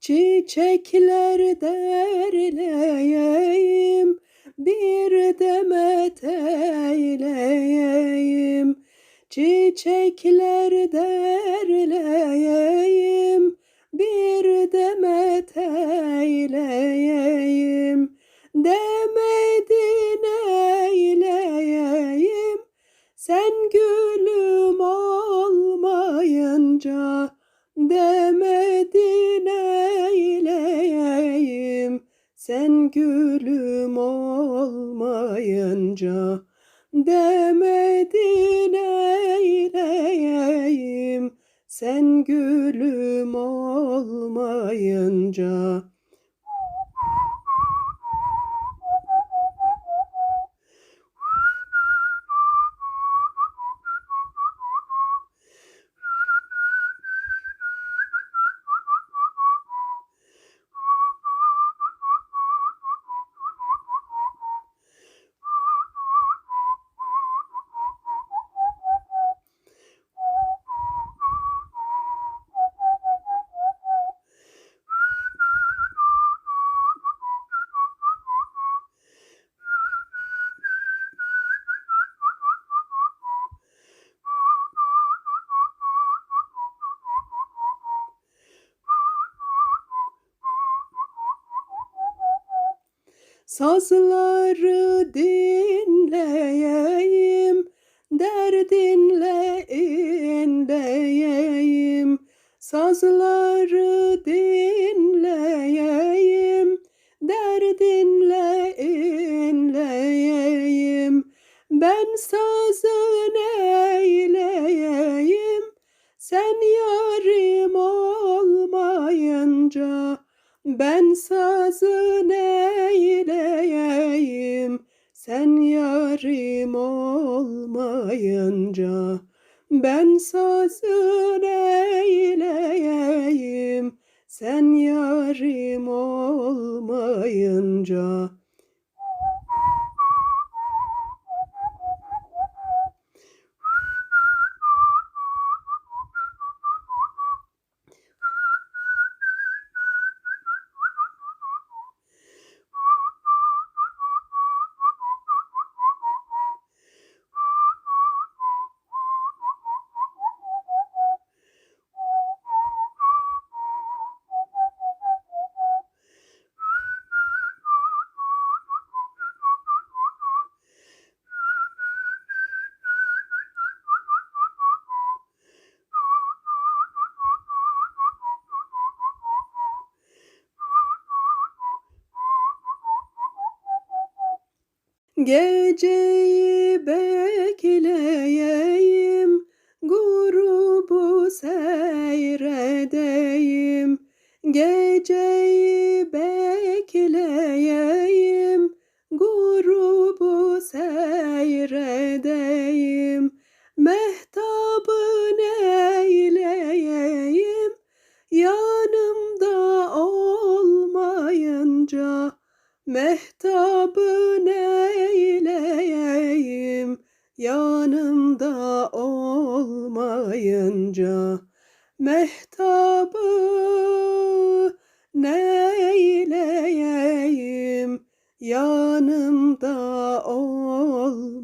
Çiçekler derleyeyim, bir demet eyleyeyim. Çiçekler derleyeyim, bir demet eyleyeyim. Demedin eyleyeyim, sen gülüm olmayınca. Demedin eyleyeyim, sen gülüm olmayınca. Demedin eyleyeyim, sen gülüm olmayınca. Sazları dinleyeyim, derdinle inleyeyim. Sazları dinleyeyim, derdinle inleyeyim. Ben sazın eyleyeyim, sen yarim olmayınca. Ben sazın eyleyeyim, sen yarim olmayınca. Ben sazın eyleyeyim, sen yarim olmayınca. Geceyi bekleyeyim, grubu seyredeyim. Geceyi bekleyeyim, grubu seyredeyim. Mehtabı neyleyeyim, yanımda olmayınca. Mehtabı yanımda olmayınca. Mehtabı neyleyeyim, yanımda olmayınca.